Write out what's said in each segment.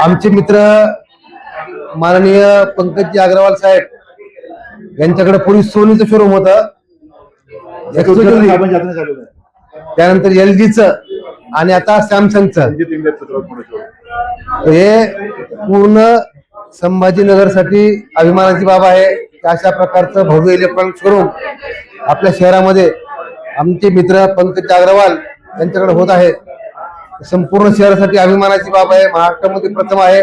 आमचे मित्र माननीय पंकजी अग्रवाल साहेब यांच्याकडे पूर्वी सोनीचं शोरूम होत. त्यानंतर एल च आणि आता सॅमसंगचं हे पूर्ण संभाजीनगरसाठी अभिमानाची बाब आहे अशा प्रकारचं भव्य इलेक्ट्रॉनिक शोरूम आपल्या शहरामध्ये आमचे मित्र पंकज अग्रवाल यांच्याकडे होत आहे. संपूर्ण शहरासाठी अभिमानाची बाब आहे. महाराष्ट्रामध्ये प्रथम आहे.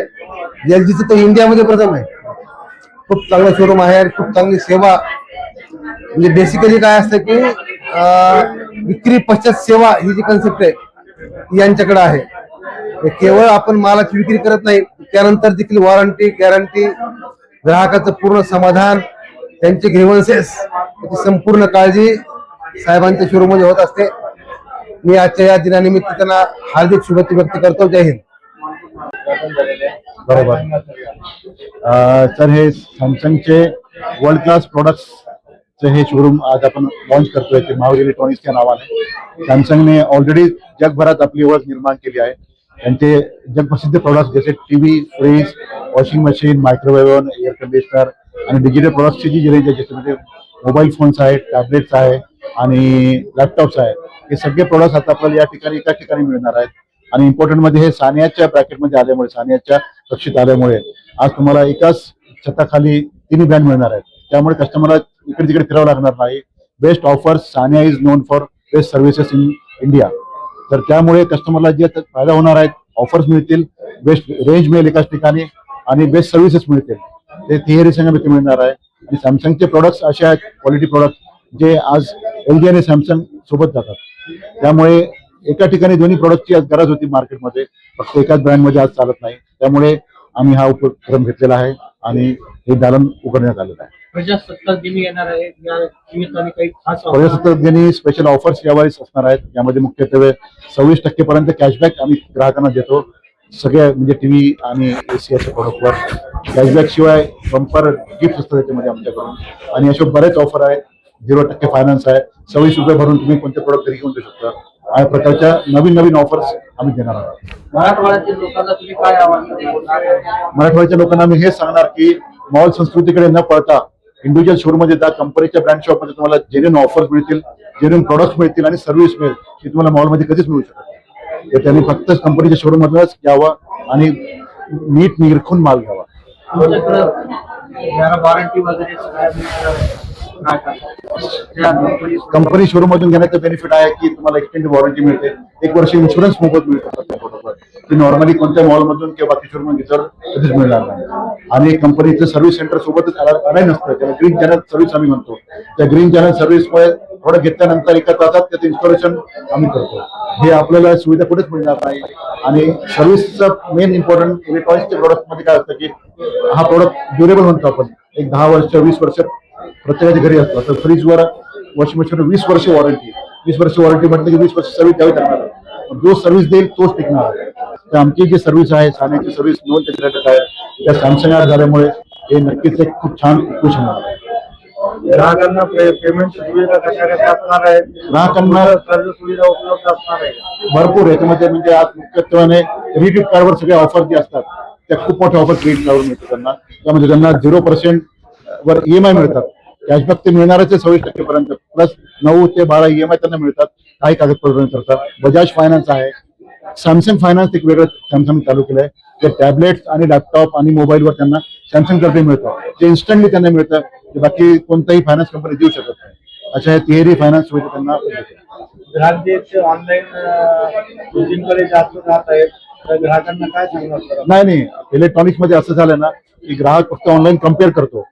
एलजीचं तर इंडियामध्ये प्रथम आहे. खूप चांगलं शोरूम आहे आणि खूप चांगली सेवा. म्हणजे बेसिकली काय असतं की विक्री पश्चात सेवा ही जी कन्सेप्ट आहे ती यांच्याकडे आहे. केवळ आपण मालाची विक्री करत नाही त्यानंतर देखील वॉरंटी गॅरंटी ग्राहकाचं पूर्ण समाधान त्यांचे ग्रीवन्सेस याची संपूर्ण काळजी साहेबांच्या शोरूममध्ये होत असते. मी आजच्या या दिनानिमित्त त्यांना हार्दिक शुभेच्छा व्यक्त करतो. जय हिंद. बरोबर. सर हे सॅमसंगचे वर्ल्ड क्लास प्रोडक्ट्सचे हे शोरूम आज आपण लॉन्च करतोय. ते मावर इलेक्ट्रॉनिक्सच्या नावाने. सॅमसंगने ऑलरेडी जगभरात आपली ओळख निर्माण केली आहे. त्यांचे जगप्रसिद्ध प्रोडक्ट्स जसे TV fridge washing machine microwave air conditioner आणि डिजिटल प्रोडक्ट्सची जी रेंज आहे ज्याच्यामध्ये मोबाईल फोन्स आहेत टॅबलेट्स आहे आणि लॅपटॉप्स आहे. हे सगळे प्रोडक्ट आता आपल्याला या ठिकाणी एकाच ठिकाणी मिळणार आहेत. आणि इम्पॉर्टंटमध्ये म्हणजे हे सानियाच्या ब्रॅकेटमध्ये आल्यामुळे सानियाच्या कक्षेत आल्यामुळे आज तुम्हाला एकाच छताखाली तिन्ही ब्रँड मिळणार आहेत. त्यामुळे कस्टमरला इकडे तिकडे फिरावं लागणार नाही. Best offers Sania is known for best services in India तर त्यामुळे कस्टमरला जे फायदा होणार आहेत ऑफर्स मिळतील बेस्ट रेंज मिळेल एकाच ठिकाणी आणि बेस्ट सर्व्हिसेस मिळतील. ते थिअरी संघामध्ये मिळणार आहे. आणि सॅमसंगचे प्रोडक्ट्स असे आहेत क्वालिटी प्रोडक्ट जे आज एल जी आणि सॅमसंग सोबत जातात. त्यामुळे एका ठिकाणी दोन्ही प्रोडक्टची आज गरज होती मार्केटमध्ये. फक्त एकाच ब्रँडमध्ये आज चालत नाही. त्यामुळे आम्ही हा उपक्रम घेतलेला आहे आणि हे दालन उघडण्यात आलेलं आहे. प्रजासत्ताक दिनी येणार आहे. प्रजासत्ताक स्पेशल ऑफर्स यावेळेस असणार आहेत. यामध्ये मुख्यत्वे सव्वीस टक्केपर्यंत कॅशबॅक आम्ही ग्राहकांना देतो. सगळ्या म्हणजे टीव्ही आणि एसीआयच्या प्रोडक्टवर कॅशबॅक शिवाय बंपर गिफ्ट असतात त्याच्यामध्ये आमच्याकडून. आणि असे बरेच ऑफर आहेत. झिरो टक्के फायनान्स आहे. सव्वीस रुपये भरून तुम्ही कोणते प्रोडक्ट घेऊन देऊ शकता. अशा प्रकारच्या नवीन नवीन ऑफर्स आम्ही देणार आहोत. मराठवाड्याच्या लोकांना आम्ही हे सांगणार की मॉल संस्कृतीकडे न पळता इंडिव्हिज्युअल शोरूममध्ये जा कंपनीच्या ब्रँड शॉपमध्ये तुम्हाला जेन्युन ऑफर्स मिळतील जेन्युन प्रोडक्ट्स मिळतील आणि सर्व्हिस मिळेल ती तुम्हाला मॉलमध्ये कधीच मिळू शकत. तर त्यांनी फक्त कंपनीच्या शोरूम मधूनच घ्यावं आणि नीट निरखून माल घ्यावा. वॉरंटी वगैरे कंपनी शोरूम मधून घेण्याचं बेनिफिट आहे की तुम्हाला एक्सटेंड वॉरंटी मिळते. एक वर्ष इन्शुरन्स मोफत मिळतो नॉर्मली कोणत्या मॉल मधून किंवा बाकी शोरूम घेतल्यावर कधीच मिळणार नाही. आणि कंपनीचं सर्व्हिस सेंटर सोबतच आणाय नसतं. त्याला ग्रीन चॅनल सर्व्हिस आम्ही म्हणतो. त्या ग्रीन चॅनल सर्व्हिसमुळे थोडं घेतल्यानंतर एका तासात त्याचं इन्स्टॉलेशन आम्ही करतो. हे आपल्याला सुविधा कुठेच मिळणार नाही. आणि सर्व्हिसचं मेन इम्पॉर्टंट इलेक्ट्रॉनिक्सच्या प्रोडक्टमध्ये काय असतं की हा प्रोडक्ट ड्युरेबल म्हणतो आपण. एक दहा वर्ष वीस वर्ष प्रत्येकाच्या घरी असतं. तर फ्रीजवर वॉशिंग मशीन वीस वर्ष वॉरंटी वीस वर्ष वॉरंटी म्हटलं की वीस वर्ष सर्व्हिस द्यावी लागणार. पण जो सर्व्हिस देईल तोच टिकणार. आहे तर आमची जी सर्व्हिस आहे साण्याची सर्व्हिस नोंद त्याच्यात आहे? त्या सॅमसंग ऍप झाल्यामुळे हे नक्कीच एक खूप छान इक्वेशन आहे ग्राहकांना पेमेंट सुविधा कशा कशा असणार आहे. ग्राहकांना कर्ज सुविधा उपलब्ध असणार आहे. भरपूर याच्यामध्ये म्हणजे आज मुख्यत्वाने क्रेडिट कार्डवर सगळ्या ऑफर जे असतात त्या खूप मोठ्या ऑफर क्रेडिट कार्डवर मिळतात त्यांना. त्यामध्ये त्यांना झिरो पर्सेंट वर ईएमआय मिळतात. कॅशबॅक ते मिळणारच आहे सव्वीस टक्केपर्यंत. प्लस नऊ ते बारा ईएमआय त्यांना मिळतात. काही कागदपत्र करतात. बजाज फायनान्स आहे. सॅमसंग फायनान्स एक वेगळं सॅमसंग चालू केलं आहे. ते टॅबलेट्स आणि लॅपटॉप आणि मोबाईलवर त्यांना सॅमसंग तर्फे मिळतं ते इन्स्टंटली त्यांना मिळतं. जे बाकी कोणताही फायनान्स कंपनी देऊ शकत नाही. अशा या तिहेरी फायनान्स सुविधा त्यांना जे ऑनलाईन जास्त ग्राहकांना काय सांगणार? नाही नाही. इलेक्ट्रॉनिक्समध्ये असं झालं ना की ग्राहक फक्त ऑनलाईन कंपेअर करतो.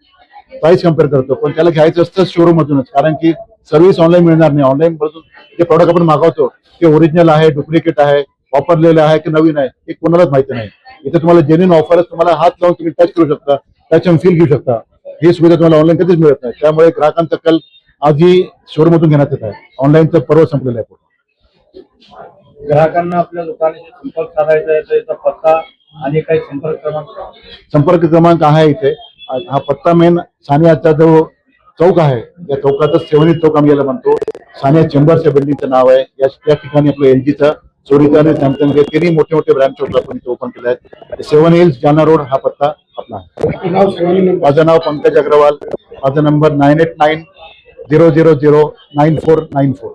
प्राइस कंपेअर करतो. पण त्याला घ्यायचं असतं शोरूम मधूनच. कारण की सर्व्हिस ऑनलाईन मिळणार नाही. ऑनलाईन बसून जे प्रॉडक्ट आपण मागवतो ते ओरिजिनल आहे डुप्लिकेट आहे वापरलेलं आहे की नवीन आहे हे कोणालाच माहिती नाही. इथे तुम्हाला जेन्युन ऑफरच तुम्हाला हात लावून तुम्ही टच करू शकता. टच अँड फील घेऊ शकता. ही सुविधा तुम्हाला ऑनलाईन कधीच मिळत नाही. त्यामुळे ग्राहकांचा कल आजही शोरूम मधून घेण्यात येत आहे. ऑनलाईनचं पर्व संपलेलं आहे ग्राहकांना आपल्या दुकानाशी संपर्क साधायचा आहे तर याचा पत्ता आणि काही संपर्क क्रमांक संपर्क क्रमांक आहे इथे. हा पत्ता मेन सानियाचा जो चौक आहे. या चौकातच सेवनी चौक आम्ही याला म्हणतो. सानिया चेंबर्स या बिल्डिंगचं नाव आहे. या ठिकाणी आपलं एलजीचं चोरीचा आणि सॅमसंग तिन्ही मोठे मोठे ब्रँच आपण इथे ओपन केले आहेत. सेवन हिल्स जालना रोड हा पत्ता आपला आहे. माझं नाव पंकज अग्रवाल. माझा number nine eight nine zero zero zero nine four nine four